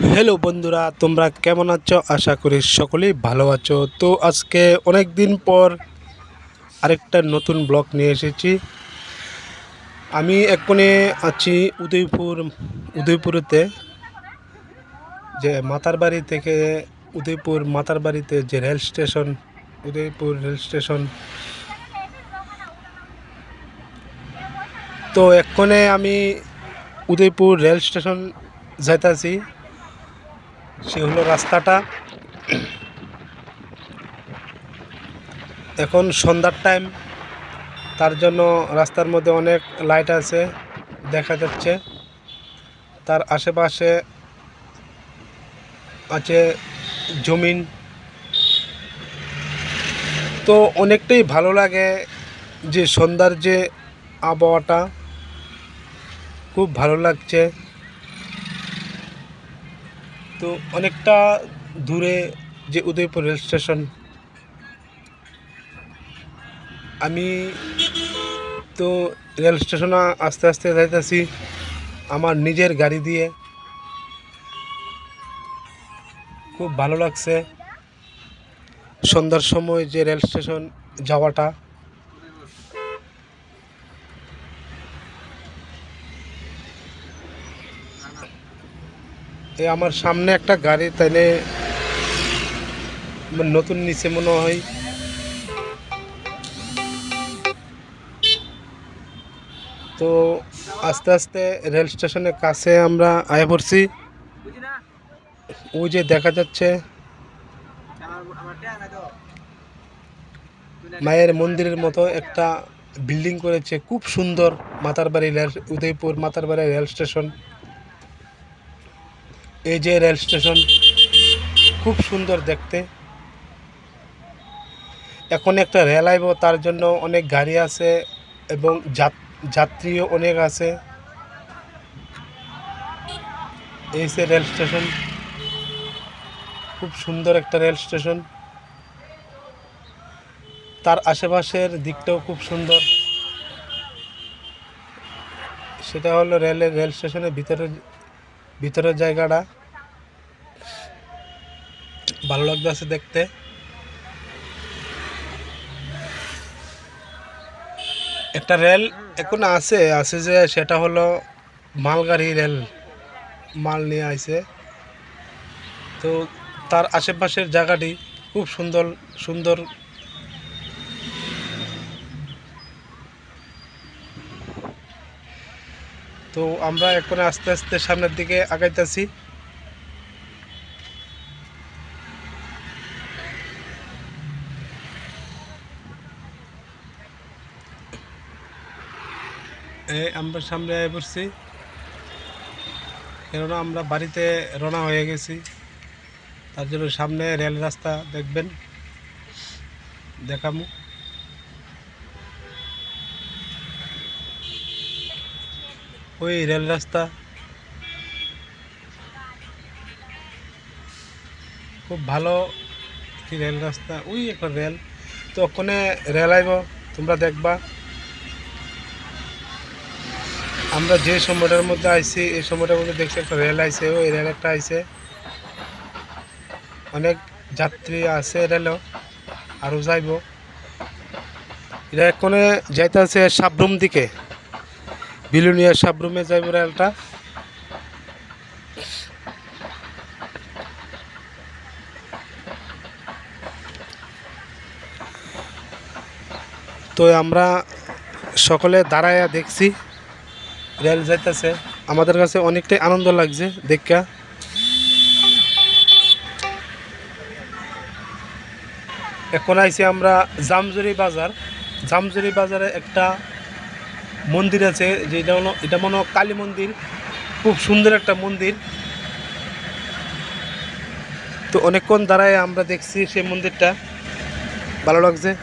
Hello বন্ধুরা, তোমরা কেমন আছো? আশা করি সকলেই ভালো আছো। তো আজকে অনেক দিন পর আরেকটা নতুন ব্লগ নিয়ে এসেছি। আমি এক্ষণে আছি উদয়পুর, উদয়পুরেতে। যে মাতার বাড়ি থেকে উদয়পুর মাতার বাড়িতে যে rail station, Udaipur rail station. তো এক্ষণে আমি উদয়পুর রেল স্টেশন যাইতাছি। সে হলো রাস্তাটা। এখন সন্ধ্যার টাইম তার জন্য রাস্তার মধ্যে অনেক লাইট আছে, দেখা যাচ্ছে। তার আশেপাশে আছে জমিন। তো অনেকটাই ভালো লাগে যে সন্ধ্যার যে আবহাওয়াটা, খুব ভালো লাগছে। তো অনেকটা দূরে যে উদয়পুর রেল স্টেশন, আমি তো রেল স্টেশনে আস্তে আস্তে যাইতেছি আমার নিজের গাড়ি দিয়ে। খুব ভালো লাগছে। সন্ধ্যার সময় যে রেল স্টেশন যাওয়াটা এই আমার সামনে একটা গাড়ি, তাইলে নতুন নিচে মনে হয়। তো আস্তে আস্তে রেল স্টেশনের কাছে আমরা আয় পড়ছি। ওই যে দেখা যাচ্ছে মায়ের মন্দিরের মতো একটা বিল্ডিং করেছে। খুব সুন্দর Matarbari rail, Udaipur Matarbari rail station. এই যে রেল স্টেশন। খুব সুন্দর দেখতে। এখন একটা রেল আইব, তার জন্য অনেক গাড়ি আছে এবং যাত- যাত্রীও অনেক আছে। এই সে রেল স্টেশন। খুব সুন্দর একটা রেল স্টেশন। তার আশেপাশের দিকটাও খুব সুন্দর। সেটা হলো রেলের রেল স্টেশনের ভিতরে ভিতরের জায়গাটা ভালো লাগতেছে দেখতে। একটা রেল এখন আছে আছে যে সেটা হলো মালগাড়ি রেল, মাল নিয়ে আইছে। তো তার আশেপাশের জায়গাটি খুব সুন্দর সুন্দর তো আমরা এখন আস্তে আস্তে সামনের দিকে আগাইতেছি। আমরা সামনে আয় পড়ছি। কেননা আমরা বাড়িতে রওনা হয়ে গেছি। তার জন্য সামনে রেল রাস্তা দেখবেন। দেখামু। ওই রেল রাস্তা। খুব ভালো রেল রাস্তা। ওই একটা রেল। তো ওখানে রেল আইব, তোমরা দেখবা। আমরা যে সময়টার মধ্যে আইছি, এই সময়টার মধ্যে দেখছি একটা রেল আইছে, ওই রেল একটা আইছে। অনেক যাত্রী আছে রেলও আরও যাইব। এটা এখানে যাইতে আছে সাবরুম দিকে। বিলুনিয়া সাবরুমে যাইব রেলটা। তো আমরা সকলে দাঁড়ায় দেখছি, রেল যাইতেছে। আমাদের কাছে অনেকটাই আনন্দ লাগছে দেখা এখন আইছি আমরা জামজুরি বাজার। জামজুরি বাজারে একটা মন্দির আছে যেটা হলো এটা মনে কালী মন্দির। খুব সুন্দর একটা মন্দির। তো অনেকক্ষণ দাঁড়ায় আমরা দেখছি সেই মন্দিরটা। ভালো লাগছে।